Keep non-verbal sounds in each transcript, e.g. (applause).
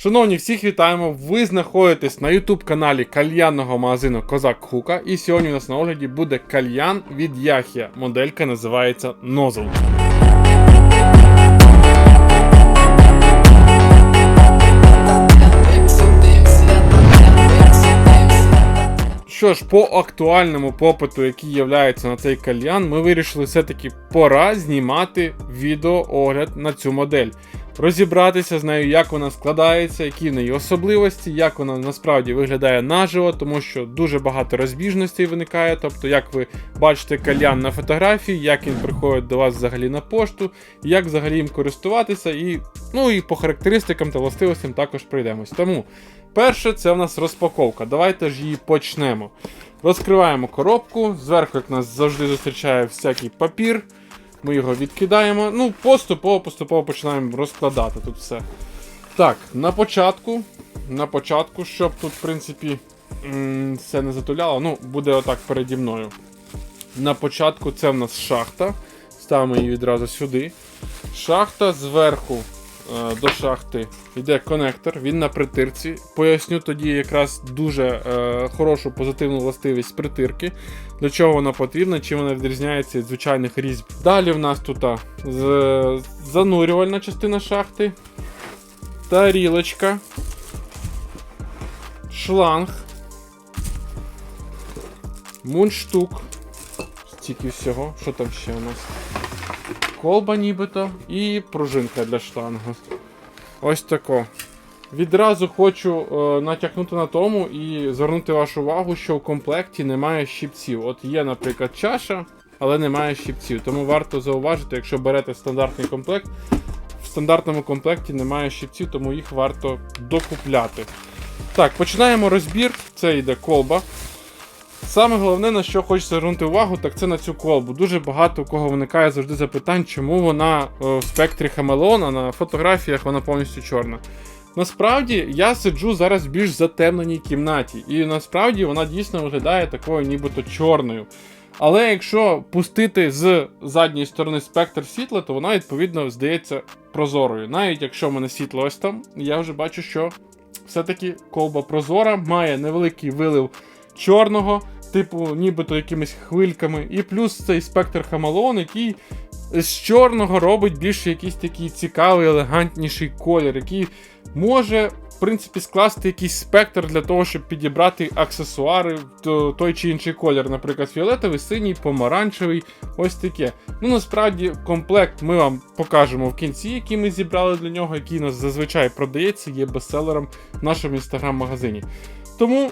Шановні, всіх вітаємо! Ви знаходитесь на YouTube каналі кальянного магазину Козак Хука. І сьогодні у нас на огляді буде кальян від Яхія. Моделька називається Nozzle. Що ж, по актуальному попиту, який являється на цей кальян, ми вирішили все-таки пора знімати відеоогляд на цю модель. Розібратися з нею, як вона складається, які в неї особливості, як вона насправді виглядає наживо, тому що дуже багато розбіжностей виникає. Тобто, як ви бачите кальян на фотографії, як він приходить до вас взагалі на пошту, як взагалі їм користуватися, і ну і по характеристикам та властивостям також пройдемось. Тому перше це в нас розпаковка. Давайте ж її почнемо. Розкриваємо коробку. Зверху, як нас завжди зустрічає всякий папір. Ми його відкидаємо. Ну, поступово, поступово починаємо розкладати тут все. Так, на початку. На початку, щоб тут, в принципі, все не затуляло. Ну, буде отак переді мною. На початку це в нас шахта. Ставимо її відразу сюди. Шахта зверху до шахти йде конектор, він на притирці. Поясню тоді якраз дуже е, хорошу позитивну властивість притирки. Для чого вона потрібна, чим вона відрізняється від звичайних різьб. Далі в нас тут занурювальна частина шахти, тарілочка, шланг, мундштук. Стільки всього. Що там ще у нас? Колба нібито і пружинка для шлангу. Ось тако. Відразу хочу е, натякнути на тому і звернути вашу увагу, що в комплекті немає щипців. От є, наприклад, чаша, але немає щипців. Тому варто зауважити, якщо берете стандартний комплект, в стандартному комплекті немає щипців, тому їх варто докупляти. Так, починаємо розбір. Це йде колба. Саме головне, на що хочеться звернути увагу, так це на цю колбу. Дуже багато у кого виникає завжди запитань, чому вона е, в спектрі хамелеон, а на фотографіях вона повністю чорна. Насправді я сиджу зараз в більш затемненій кімнаті, і насправді вона дійсно виглядає такою нібито чорною. Але якщо пустити з задньої сторони спектр світла, то вона відповідно здається прозорою. Навіть якщо в мене світло ось там, я вже бачу, що все-таки колба прозора, має невеликий вилив чорного, типу, нібито якимись хвильками, і плюс цей спектр хамелеон, який з чорного робить більш якийсь такий цікавий, елегантніший колір, який може, в принципі, скласти якийсь спектр для того, щоб підібрати аксесуари в той чи інший колір, наприклад, фіолетовий, синій, помаранчевий, ось таке. Ну, насправді, комплект ми вам покажемо в кінці, який ми зібрали для нього, який у нас зазвичай продається, є бестселером в нашому інстаграм-магазині. Тому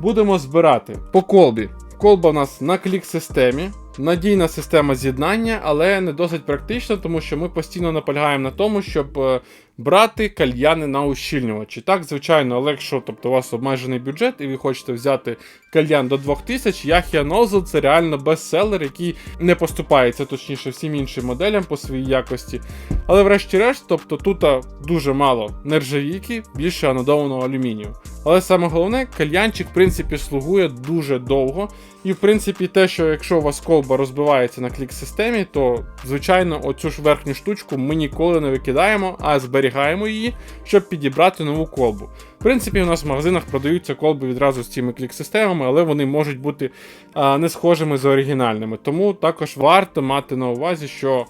будемо збирати по колбі. Колба у нас на клік-системі. Надійна система з'єднання, але не досить практична, тому що ми постійно наполягаємо на тому, щоб е, брати кальяни на ущільнювачі. Так, звичайно, але якщо тобто, у вас обмежений бюджет і ви хочете взяти кальян до 2000, Yahya Nozzle це реально бестселер, який не поступається точніше всім іншим моделям по своїй якості. Але врешті-решт, тобто тут дуже мало нержавійки, більше анодованого алюмінію. Але саме головне, кальянчик, в принципі, слугує дуже довго. І, в принципі, те, що якщо у вас колба розбивається на клік-системі, то, звичайно, оцю ж верхню штучку ми ніколи не викидаємо, а зберігаємо її, щоб підібрати нову колбу. В принципі, у нас в магазинах продаються колби відразу з цими клік-системами, але вони можуть бути а, не схожими з оригінальними. Тому також варто мати на увазі, що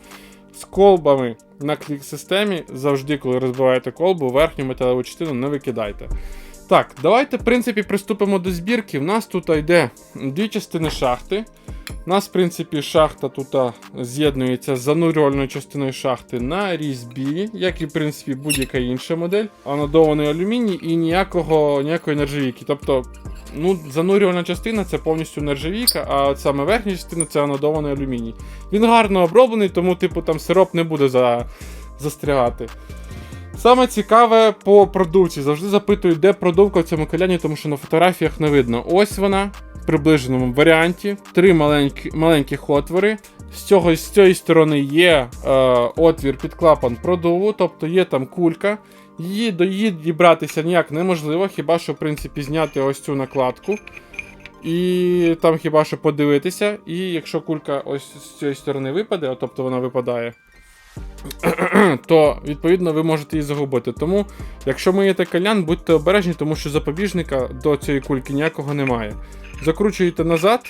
з колбами на клік-системі завжди, коли розбиваєте колбу, верхню металеву частину не викидайте. Так, давайте, в принципі, приступимо до збірки. У нас тут йде дві частини шахти. У нас, в принципі, шахта тут з'єднується з занурювальною частиною шахти на різьбі, як і в принципі будь-яка інша модель. Анодований алюміній і ніякого, ніякої нержавійки. Тобто, ну, занурювальна частина це повністю нержавійка, а от саме верхня частина це анодований алюміній. Він гарно оброблений, тому, типу, там сироп не буде за... застрягати. Саме цікаве по продувці. Завжди запитую, де продувка в цьому каляні, тому що на фотографіях не видно. Ось вона приближеному варіанті. Три маленькі, маленьких отвори. З, цього, з цієї сторони є е, отвір під клапан продуву, тобто є там кулька. Її до її дібратися ніяк неможливо, хіба що, в принципі, зняти ось цю накладку. І там хіба що подивитися. І якщо кулька ось з цієї сторони випаде, тобто вона випадає. (clears throat) то відповідно ви можете її загубити. Тому, якщо миєте кальян, будьте обережні, тому що запобіжника до цієї кульки ніякого немає. Закручуєте назад,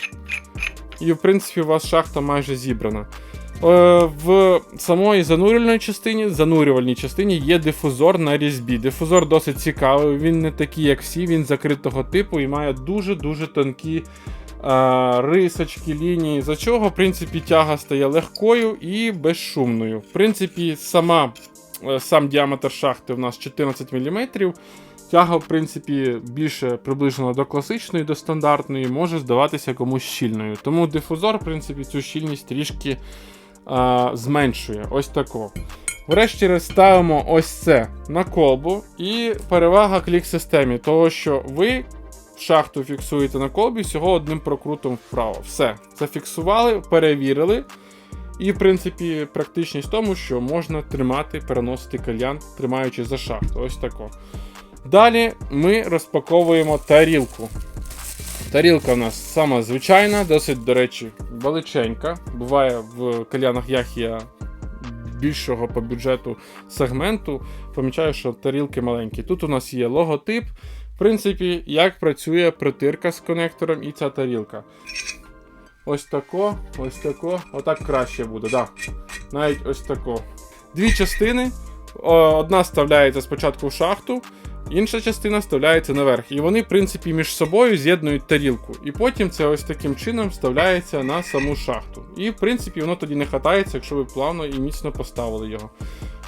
і в принципі у вас шахта майже зібрана. Е, В самої занурювальній частині, занурювальній частині є дифузор на різьбі. Дифузор досить цікавий, він не такий, як всі, він закритого типу і має дуже-дуже тонкі е, рисочки, лінії, за чого, в принципі, тяга стає легкою і безшумною. В принципі, сама, е, сам діаметр шахти у нас 14 мм. Тяга, в принципі, більше приближена до класичної, до стандартної, може здаватися комусь щільною. Тому дифузор, в принципі, цю щільність трішки а, зменшує. Ось тако. Врешті-решт ставимо ось це на колбу. І перевага клік-системі, того, що ви шахту фіксуєте на колбі всього одним прокрутом вправо. Все. Зафіксували, перевірили. І, в принципі, практичність в тому, що можна тримати, переносити кальян, тримаючи за шахту. Ось тако. Далі ми розпаковуємо тарілку. Тарілка у нас сама звичайна, досить, до речі, величенька. Буває в кальянах Яхія більшого по бюджету сегменту. Помічаю, що тарілки маленькі. Тут у нас є логотип. В принципі, як працює притирка з конектором і ця тарілка. Ось тако, ось тако. Отак краще буде, да. Навіть ось тако. Дві частини. Одна вставляється спочатку в шахту, інша частина вставляється наверх. І вони, в принципі, між собою з'єднують тарілку. І потім це ось таким чином вставляється на саму шахту. І, в принципі, воно тоді не хатається, якщо ви плавно і міцно поставили його.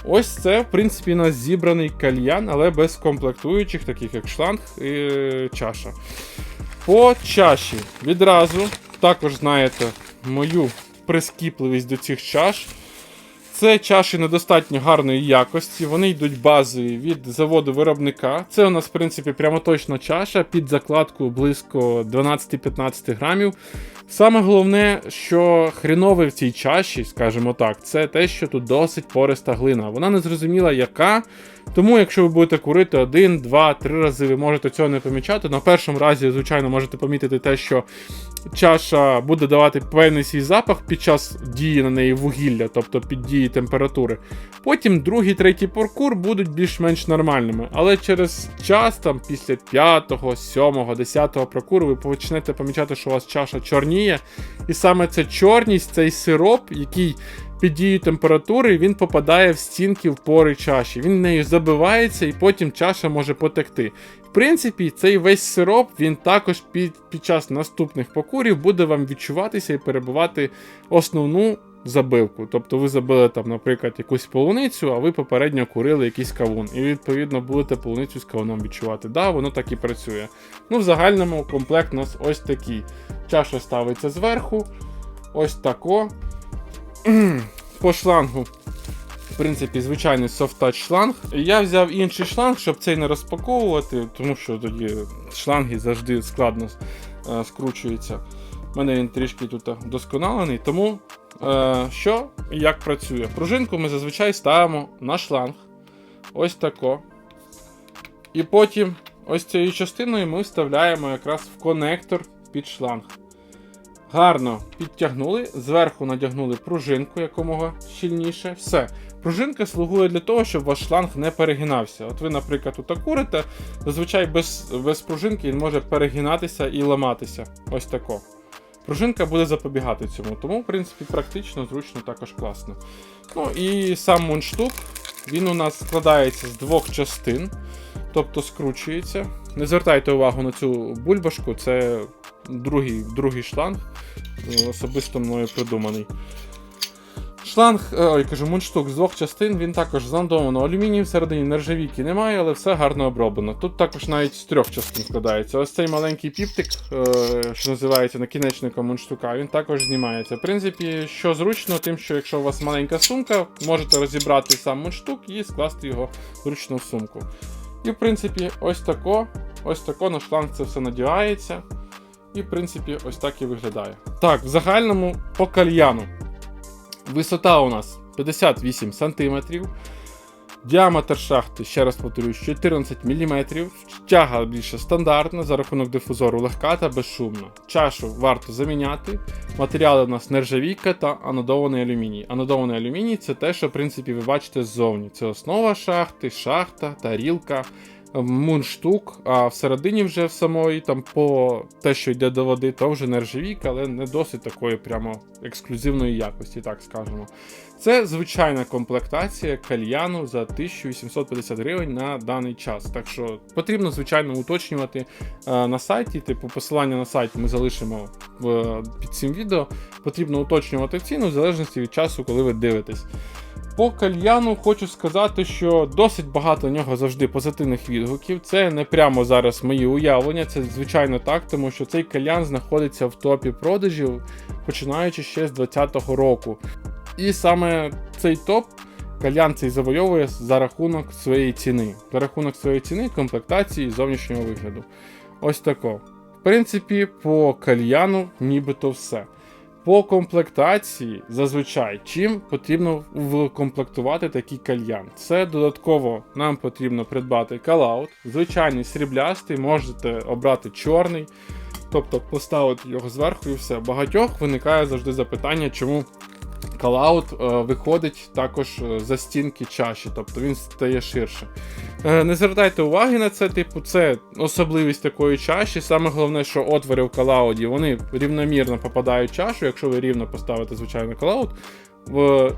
Ось це, в принципі, у нас зібраний кальян, але без комплектуючих, таких як шланг і чаша. По чаші відразу також знаєте мою прискіпливість до цих чаш. Це чаші недостатньо гарної якості, вони йдуть базою від заводу виробника. Це у нас, в принципі, прямоточна чаша під закладку близько 12-15 грамів. Саме головне, що хрінове в цій чаші, скажімо так, це те, що тут досить пориста глина. Вона не зрозуміла яка. Тому, якщо ви будете курити один, два, три рази, ви можете цього не помічати. На першому разі, звичайно, можете помітити те, що чаша буде давати певний свій запах під час дії на неї вугілля, тобто під дії температури. Потім другий, третій паркур будуть більш-менш нормальними. Але через час, там після 5, 7, 10 прокуру, ви почнете помічати, що у вас чаша чорніє. І саме ця чорність, цей сироп, який під дією температури він попадає в стінки в пори чаші. Він нею забивається і потім чаша може потекти. В принципі, цей весь сироп він також під, під час наступних покурів буде вам відчуватися і перебувати основну забивку. Тобто ви забили там, наприклад, якусь полуницю, а ви попередньо курили якийсь кавун. І відповідно будете полуницю з кавуном відчувати. Да, воно так і працює. Ну, в загальному комплект у нас ось такий. Чаша ставиться зверху. Ось тако. (clears throat) По шлангу, в принципі, звичайний софт-тач шланг. Я взяв інший шланг, щоб цей не розпаковувати, тому що тоді шланги завжди складно е, скручуються. У мене він трішки тут вдосконалений. Тому е, що і як працює? Пружинку ми зазвичай ставимо на шланг. Ось тако. І потім ось цією частиною ми вставляємо якраз в конектор під шланг. Гарно підтягнули, зверху надягнули пружинку якомога щільніше. Все. Пружинка слугує для того, щоб ваш шланг не перегинався. От ви, наприклад, тут курите, зазвичай без, без пружинки він може перегинатися і ламатися. Ось тако. Пружинка буде запобігати цьому, тому, в принципі, практично, зручно, також класно. Ну і сам мундштук, він у нас складається з двох частин, тобто скручується. Не звертайте увагу на цю бульбашку, це другий, другий шланг, е, особисто мною придуманий. Шланг, е, ой, кажу, мундштук з двох частин, він також зондовано алюміній, всередині нержавійки немає, але все гарно оброблено. Тут також навіть з трьох частин складається. Ось цей маленький піптик, е, що називається накінечником мундштука, він також знімається. В принципі, що зручно, тим, що якщо у вас маленька сумка, можете розібрати сам мундштук і скласти його зручно в сумку. І в принципі, ось тако, ось тако на шланг це все надівається. І, в принципі, ось так і виглядає. Так, в загальному по кальяну. Висота у нас 58 см. Діаметр шахти, ще раз повторюю, 14 мм. Тяга більше стандартна, за рахунок дифузору легка та безшумна. Чашу варто заміняти. Матеріали у нас нержавійка та анодований алюміній. Анодований алюміній це те, що в принципі ви бачите ззовні. Це основа шахти, шахта, тарілка, мунштук, а всередині вже в самої, там по те, що йде до води, то вже нержавійка, але не досить такої прямо ексклюзивної якості, так скажемо. Це звичайна комплектація кальяну за 1850 гривень на даний час. Так що потрібно, звичайно, уточнювати е, на сайті. Типу, посилання на сайт ми залишимо в, під цим відео. Потрібно уточнювати ціну в залежності від часу, коли ви дивитесь. По кальяну хочу сказати, що досить багато у нього завжди позитивних відгуків. Це не прямо зараз мої уявлення, це звичайно так, тому що цей кальян знаходиться в топі продажів, починаючи ще з 2020 року. І саме цей топ кальян цей завойовує за рахунок своєї ціни, за рахунок своєї ціни, комплектації і зовнішнього вигляду. Ось тако. В принципі, по кальяну нібито все. По комплектації, зазвичай, чим потрібно вкомплектувати такий кальян. Це додатково нам потрібно придбати калаут, звичайний сріблястий, можете обрати чорний, тобто поставити його зверху і все. Багатьох виникає завжди запитання, чому калаут е, виходить також е, за стінки чаші, тобто він стає ширше. Е, Не звертайте уваги на це, типу, це особливість такої чаші. Саме головне, що отвори в калауді вони рівномірно попадають в чашу. Якщо ви рівно поставите звичайно калаут,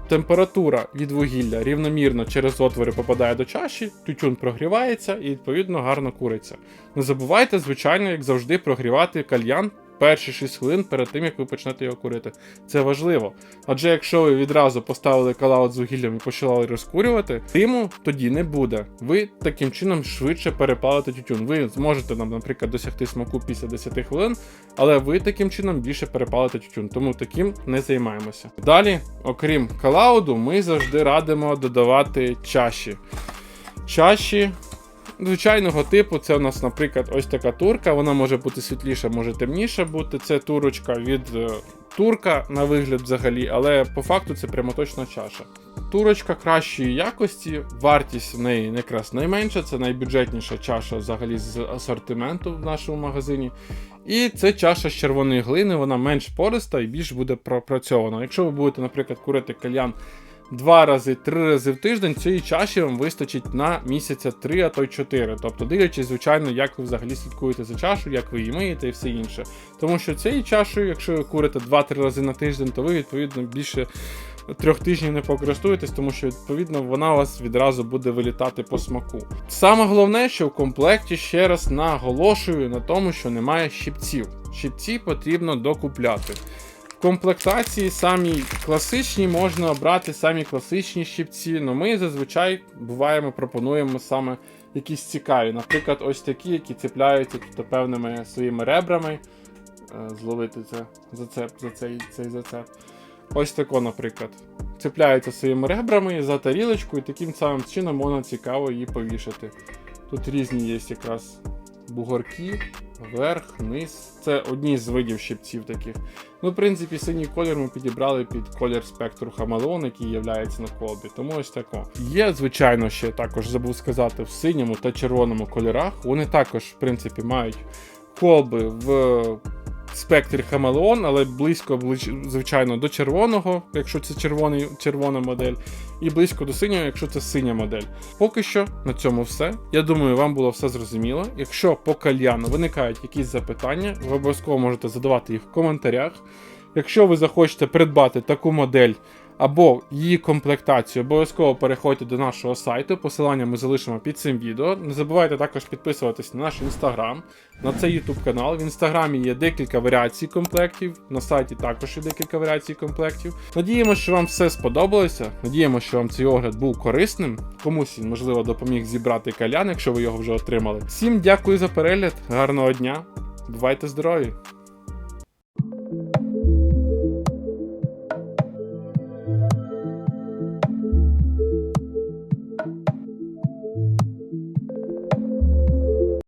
температура від вугілля рівномірно через отвори попадає до чаші, тютюн прогрівається і відповідно гарно куриться. Не забувайте, звичайно, як завжди, прогрівати кальян перші 6 хвилин перед тим, як ви почнете його курити. Це важливо. Адже якщо ви відразу поставили калаут з вугіллям і почали розкурювати, диму тоді не буде. Ви таким чином швидше перепалите тютюн. Ви зможете нам, наприклад, досягти смаку після 10 хвилин, але ви таким чином більше перепалите тютюн, тому таким не займаємося. Далі, окрім калауду, ми завжди радимо додавати чаші. Чаші звичайного типу, це у нас, наприклад, ось така турка. Вона може бути світліша, може темніша бути. Це турочка від е, турка на вигляд взагалі, але по факту це прямоточна чаша. Турочка кращої якості, вартість в неї якраз найменша, це найбюджетніша чаша взагалі з асортименту в нашому магазині. І це чаша з червоної глини, вона менш пориста і більш буде пропрацьована. Якщо ви будете, наприклад, курити кальян два рази, три рази в тиждень, цієї чаші вам вистачить на місяця три, а то й чотири. Тобто, дивлячись, звичайно, як ви взагалі слідкуєте за чашою, як ви її миєте і все інше. Тому що цією чашею, якщо ви курите 2-3 рази на тиждень, то ви відповідно більше. Трьох тижнів не покористуєтесь, тому що відповідно вона у вас відразу буде вилітати по смаку. Саме головне, що в комплекті ще раз наголошую на тому, що немає щипців. Щипці потрібно докупляти. Комплектації самі класичні можна обрати самі класичні щипці, але ми зазвичай буваємо, пропонуємо саме якісь цікаві. Наприклад, ось такі, які цепляються тут певними своїми ребрами. Е, Зловити це зацеп, за цей, цей зацеп. Ось тако, наприклад. Цепляються своїми ребрами за тарілочку, і таким самим чином можна цікаво її повішати. Тут різні є якраз бугорки, вверх, низ. Це одні з видів щипців таких. Ну, в принципі, синій колір ми підібрали під колір спектру Хамелеон, який є на колбі. Тому ось тако. Є, звичайно, ще також забув сказати, в синьому та червоному кольорах. Вони також, в принципі, мають колби в спектрі Хамелеон, але близько, звичайно, до червоного, якщо це червоний, червона модель, і близько до синього, якщо це синя модель. Поки що на цьому все. Я думаю, вам було все зрозуміло. Якщо по кальяну виникають якісь запитання, ви обов'язково можете задавати їх в коментарях. Якщо ви захочете придбати таку модель або її комплектацію, обов'язково переходьте до нашого сайту. Посилання ми залишимо під цим відео. Не забувайте також підписуватись на наш інстаграм, на цей YouTube канал. В інстаграмі є декілька варіацій комплектів, на сайті також є декілька варіацій комплектів. Надіємося, що вам все сподобалося. Надіємося, що вам цей огляд був корисним. Комусь він, можливо, допоміг зібрати калян, якщо ви його вже отримали. Всім дякую за перегляд, гарного дня, бувайте здорові!